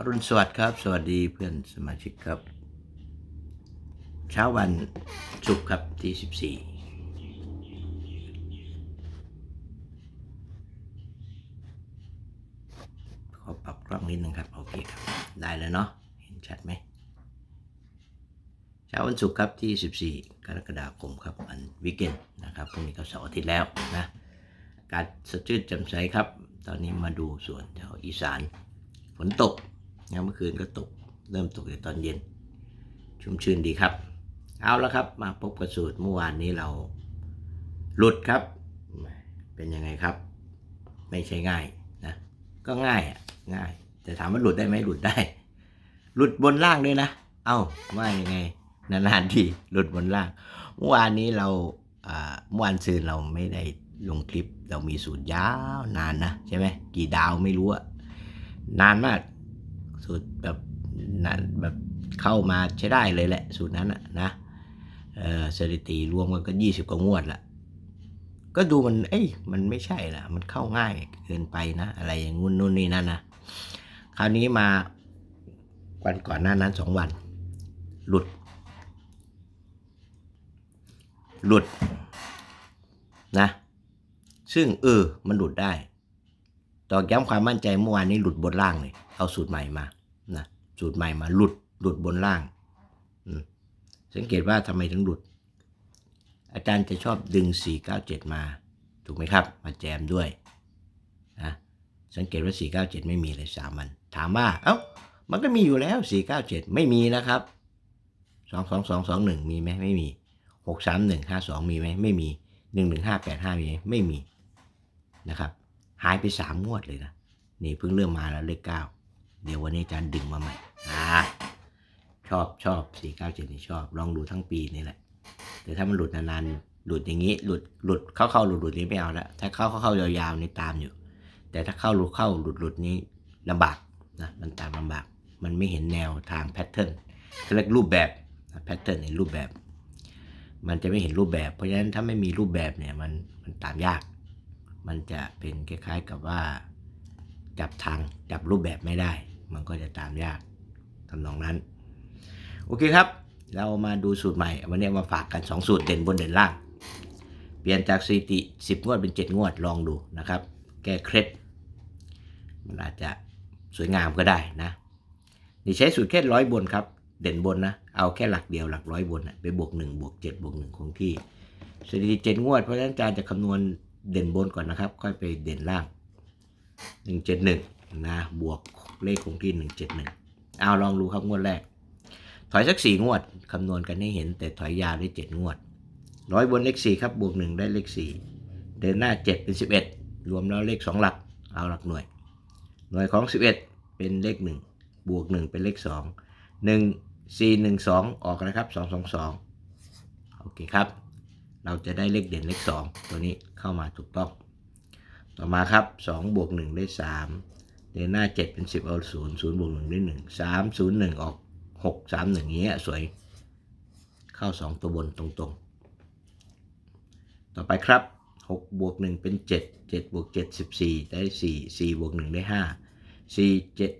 อรุณสวัสดิ์ครับ สวัสดีเพื่อนสมาชิกครับ เช้าวันศุกร์ครับที่ 14 ขอปรับกล้องนิดนึงครับ โอเคครับ ได้แล้วเนาะเห็นชัดไหมเช้าวันศุกร์ครับที่ 14 กรกฎาคมครับวันวิกเกนนะครับพรุ่งนี้ก็เสาร์อาทิตย์แล้วนะอากาศสดชื่นแจ่มใสครับ ตอนนี้มาดูส่วนแถวอีสานฝนตก นะเมื่อคืนก็ตก เริ่มตกในตอนเย็น ชุ่มชื่นดีครับ เอาและครับ มาพบกับสูตรเมื่อวานนี้เราหลุดครับ เป็นยังไงครับ ไม่ใช่ง่ายนะ ก็ง่ายอะง่าย แต่ถามว่าหลุดได้ไหมหลุดได้ หลุดบนล่างด้วยนะ เอ้าว่ายังไงนานๆทีหลุดบนล่าง เมื่อวานนี้เราเมื่อวานซืนเราไม่ได้ลงคลิปเรามีสูตรยาวนานนะใช่ไหมกี่ดาวไม่รู้อะนานมาก สูตรแบบนานแบบเข้ามาใช้ได้เลยแหละ สูตรนั้นอะนะสถิติรวมกันก็ยี่สิบกว่างวดละก็ดูมัน เอ้ย มันไม่ใช่ละมันเข้าง่ายเกินไปนะ อะไรอย่างงุ่นนู่นนี่นั่นนะ คราวนี้มาวันก่อนหน้านั้นสองวัน หลุด หลุดนะ ซึ่งเออ มันหลุดได้ ตอกย้ำความมั่นใจเมื่อวานนี้หลุดบนล่างเลยเอาสูตรใหม่มานะสูตรใหม่มาหลุดหลุดบนล่างสังเกตว่าทำไมถึงหลุด อาจารย์จะชอบดึง 497 มา ถูกไหมครับ มาแจมด้วยนะสังเกตว่า 497 ไม่มีเลยสามมัน ถามว่าเอ้ามันก็มีอยู่แล้ว 497 ไม่มีนะครับ 22221 มีไหมไม่มี 63152 มีไหมไม่มี 11585 มีไหมไม่มีนะครับ หายไปสามงวดเลยนะ นี่เพิ่งเริ่มมาแล้วเลขเก้าเดี๋ยววันนี้อาจารย์ดึงมาใหม่อ่าชอบชอบสี่เก้าเจ็ดนี่ชอบ ลองดูทั้งปีนี่แหละ แต่ถ้ามันหลุดนานๆ หลุดอย่างนี้ หลุดหลุดเข้าเข้าหลุดหลุดนี้ไม่เอาละถ้าเข้าเข้าเข้ายาวๆนี่ตามอยู่ แต่ถ้าเข้าหลุดเข้าหลุดหลุดนี้ลำบากนะมันตามลำบาก มันไม่เห็นแนวทางแพทเทิร์นเขาเรียกรูปแบบแพทเทิร์นในรูปแบบ มันจะไม่เห็นรูปแบบ เพราะฉะนั้นถ้าไม่มีรูปแบบเนี่ยมันมันตามยาก มันจะเป็นคล้ายๆกับว่าจับทางจับรูปแบบไม่ได้ มันก็จะตามยากทำนองนั้น โอเคครับ เรามาดูสูตรใหม่ วันนี้มาฝากกัน 2 สูตรเด่นบนเด่นล่าง เปลี่ยนจากสถิติ 10 งวดเป็น 7 งวดลองดูนะครับ แก้เคล็ด มันอาจจะสวยงามก็ได้นะ นี่ใช้สูตรแค่ร้อยบนครับ เด่นบนนะ เอาแค่หลักเดียวหลักร้อยบนนะไปบวก 1 บวก 7 บวก 1 คงที่สถิติเจ็ดงวด เพราะฉะนั้นอาจารย์จะคำนวณ เด่นบนก่อนนะครับ ค่อยไปเด่นล่าง 171 นะ บวกเลขคงที่ 171 เอาลองดูครับงวดแรก ถอยสักสี่งวด คำนวณกันให้เห็นแต่ถอยยาวได้เจ็ดงวด ร้อยบนเลขสี่ครับ บวกหนึ่งได้เลขสี่เดินหน้าเจ็ดเป็นสิบเอ็ดรวมแล้วเลขสองหลัก เอาหลักหน่วย หน่วยของสิบเอ็ดเป็นเลขหนึ่งบวกหนึ่งเป็นเลขสองหนึ่งสี่หนึ่งสองออกนะครับสองสองสองโอเคครับ เราจะได้เลขเด่นเลขสองตัวนี้ เข้ามาถูกต้อง ต่อมาครับสองบวกหนึ่งได้สามเดินหน้าเจ็ดเป็นสิบเอาศูนย์ศูนย์บวกหนึ่งได้หนึ่งสามศูนย์หนึ่งออกหกสามหนึ่งอย่างเงี้ยสวย เข้าสองตัวบนตรงๆ ต่อไปครับหกบวกหนึ่งเป็นเจ็ดเจ็ดบวกเจ็ดสิบสี่ได้สี่สี่บวกหนึ่งได้ห้าสี่เจ็ด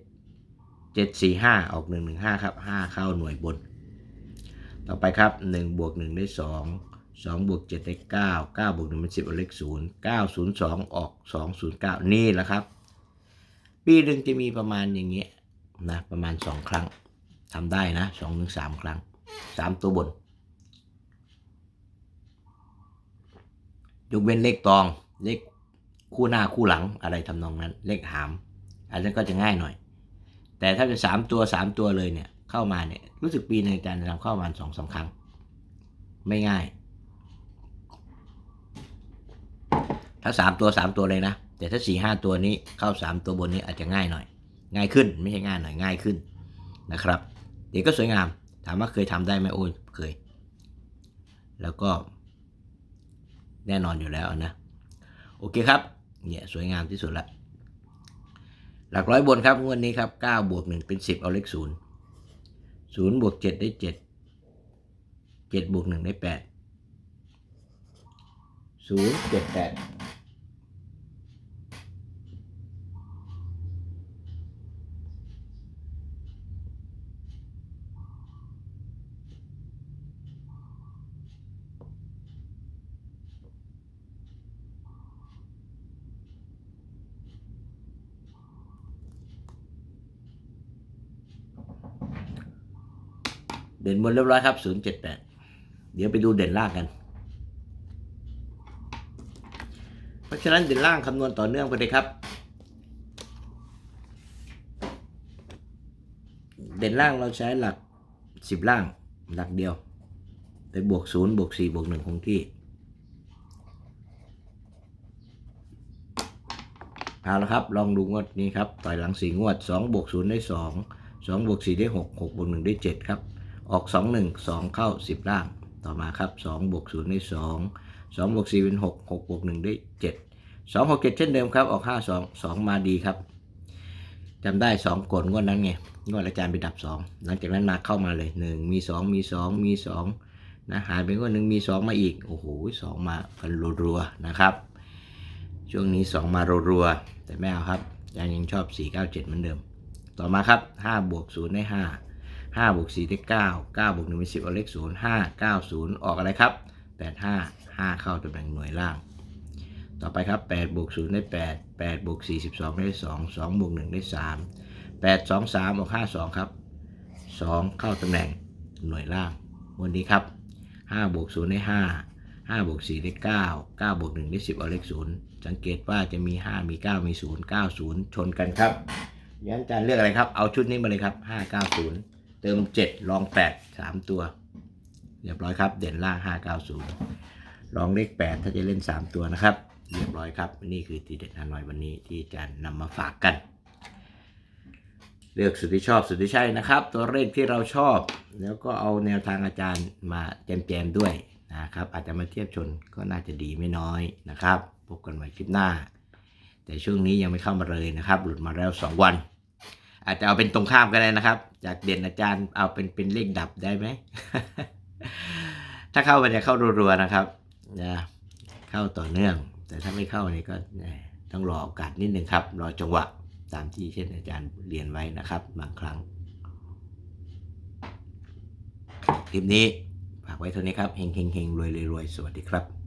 เจ็ดสี่ห้าออกหนึ่งหนึ่งห้าครับห้าเข้าหน่วยบน ต่อไปครับหนึ่งบวกหนึ่งได้ส องสองบวกเจ็ดได้เก้าเก้าบวกหนึ่งเป็นสิบเอาเลขศูนย์เก้าศูนย์สองออกสองศูนย์เก้านี่แหละครับ ปีหนึ่งจะมีประมาณอย่างเงี้ยนะประมาณสองครั้งทำได้นะสองถึงสามครั้งสามตัวบนยกเว้นเลขตองเลขคู่หน้าคู่หลังอะไรทำนองนั้น เลขหาม อันนั้นก็จะง่ายหน่อย แต่ถ้าเป็นสามตัวสามตัวเลยเนี่ยเข้ามาเนี่ยรู้สึกปีหนึงอาจารย์ทำเข้ามาสองสามครั้ง ไม่ง่าย ถ้าสามตัวสามตัวเลยนะ แต่ถ้าสี่ห้าตัวนี้เข้าสามตัวบนนี้อาจจะง่ายหน่อย ง่ายขึ้นไม่ใช่ง่ายหน่อยง่ายขึ้นนะครับเดี๋ยวก็สวยงาม ถามว่าเคยทำได้ไหมโอ้ยเคย แล้วก็ แน่นอนอยู่แล้วนะ โอเคครับ เนี่ยสวยงามที่สุดละ หลักร้อยบนครับงวดนี้ครับ9บวก1เป็น10เอาเลข0 0บวก7ได้7 7บวก1ได้8 0 7 8เด่ เด่นบนเรียบร้อยครับศูนย์เจ็ดแปดเดี๋ยวไปดูเด่นล่างกัน เพราะฉะนั้นเด่นล่างคำนวณต่อเนื่องไปเลยครับ เด่นล่างเราใช้หลักสิบล่างหลักเดียวไปบวกศูนย์บวกสี่บวกหนึ่งคงที่เอาละครับ ลองดูงวดนี้ครับ ต่อยหลังสี่งวดสองบวกศูนย์ได้สองสองบวกสี่ได้หกหกบวกหนึ่งได้เจ็ดครับ ออกสองหนึ่งสองเข้าสิบล่าง ต่อมาครับสองบวกศูนย์ได้สองสองบวกสี่เป็นหกหกบวกหนึ่งได้เจ็ดสองหกเจ็ดเช่นเดิมครับ ออกห้าสองสองมาดีครับจำได้สองกดงวดนั้นไงงวดอาจารย์ไปดับสองหลังจากนั้นมาเข้ามาเลยหนึ่งมีสองมีสองมีสองนะหายไปงวดหนึ่งมีสองมาอีก โอ้โหสองมากันรัวๆนะครับ ช่วงนี้ 2 มารัวๆแต่ไม่เอาครับยังยังชอบ 497 เหมือนเดิม ต่อมาครับ5บวก0ได้ 5 5บวก4ได้9 9บวก1เป็น10เอาเลข0 5 9 0ออกอะไรครับ8 5 5เข้าตำแหน่งหน่วยล่าง ต่อไปครับ8บวก0ได้8 8บวก4 12ได้2 2บวก1ได้3 8 2 3ออก5 2ครับ2เข้าตำแหน่งหน่วยล่าง วันนี้ครับ5บวก0ได้5 5บวก4ได้9 9บวก1ได้10เอาเลข0สังเกตว่าจะมี5มี9มี0 9 0ชนกันครับยันอาจารย์เลือกอะไรครับ เอาชุดนี้มาเลยครับ5 9 0เเติม 7 ลอง 8 3 ตัว เรียบร้อยครับ เด่นล่าง 5 9 0 ลองเลข 8 ถ้าจะเล่น 3 ตัวนะครับ เรียบร้อยครับ นี่คือทีเด็ดฮานอยวันนี้ที่อาจารย์นำมาฝากกัน เลือกสุดที่ชอบสุดที่ใช่นะครับ ตัวเลขที่เราชอบ แล้วก็เอาแนวทางอาจารย์มาแจมๆด้วยนะครับ อาจจะมาเทียบชนก็น่าจะดีไม่น้อยนะครับ พบกันใหม่คลิปหน้า แต่ช่วงนี้ยังไม่เข้ามาเลยนะครับ หลุดมาแล้ว 2 วัน อาจจะเอาเป็นตรงข้ามก็ได้นะครับ จากเด่นอาจารย์เอาเป็นเป็นเลขดับได้ไหม ถ้าเข้ามันจะเข้ารัวๆนะครับนะเข้าต่อเนื่อง แต่ถ้าไม่เข้านี่ก็ต้องรอโอกาสนิดนึงครับ รอจังหวะตามที่เช่นอาจารย์เรียนไว้นะครับ บางครั้ง คลิปนี้ฝากไว้เท่านี้ครับเฮงเฮงเฮงรวยรวยรวยสวัสดีครับ